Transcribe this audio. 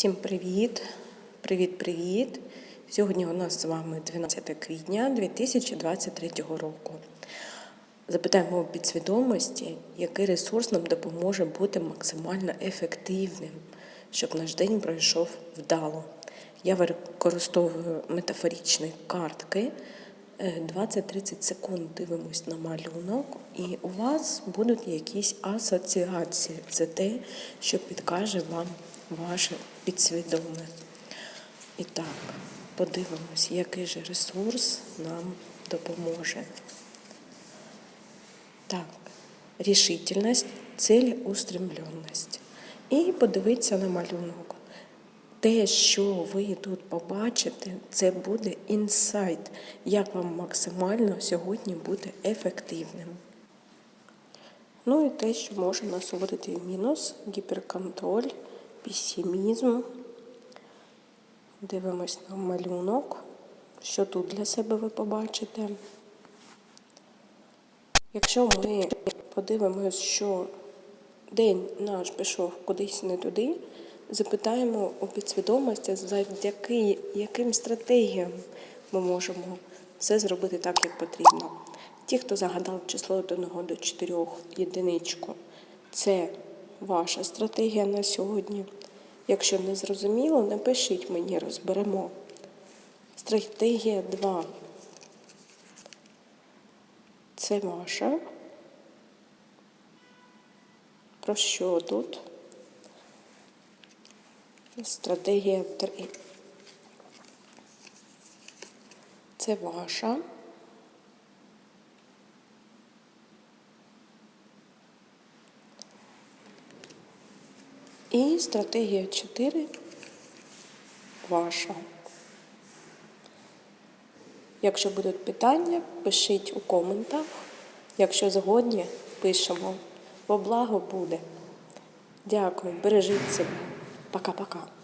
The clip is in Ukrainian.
Всім привіт! Привіт-привіт! Сьогодні у нас з вами 12 квітня 2023 року. Запитаємо у підсвідомості, який ресурс нам допоможе бути максимально ефективним, щоб наш день пройшов вдало. Я використовую метафоричні картки. Е, 20-30 секунд дивимось на малюнок, і у вас будуть якісь асоціації. Це те, що підкаже вам ваше підсвідоме. І так, подивимось, який же ресурс нам допоможе. Так, рішительність, цілеустремленість. І подивитися на малюнок. Те, що ви тут побачите, це буде інсайт, як вам максимально сьогодні бути ефективним. Ну і те, що може нас вводити в мінус, гіперконтроль, песимізм. Дивимось на малюнок, що тут для себе ви побачите. Якщо ми подивимось, що день наш пішов кудись не туди, запитаємо у підсвідомості, завдяки яким стратегіям ми можемо все зробити так, як потрібно. Ті, хто загадав число від 1 до 4 єдиничку, це ваша стратегія на сьогодні. Якщо не зрозуміло, напишіть мені, розберемо. Стратегія 2. Це ваша. Про що тут? Стратегія 3. Це ваша. І стратегія 4 ваша. Якщо будуть питання, пишіть у коментах. Якщо згодні, пишемо. Во благо буде. Дякую, бережіть себе. Пока-пока.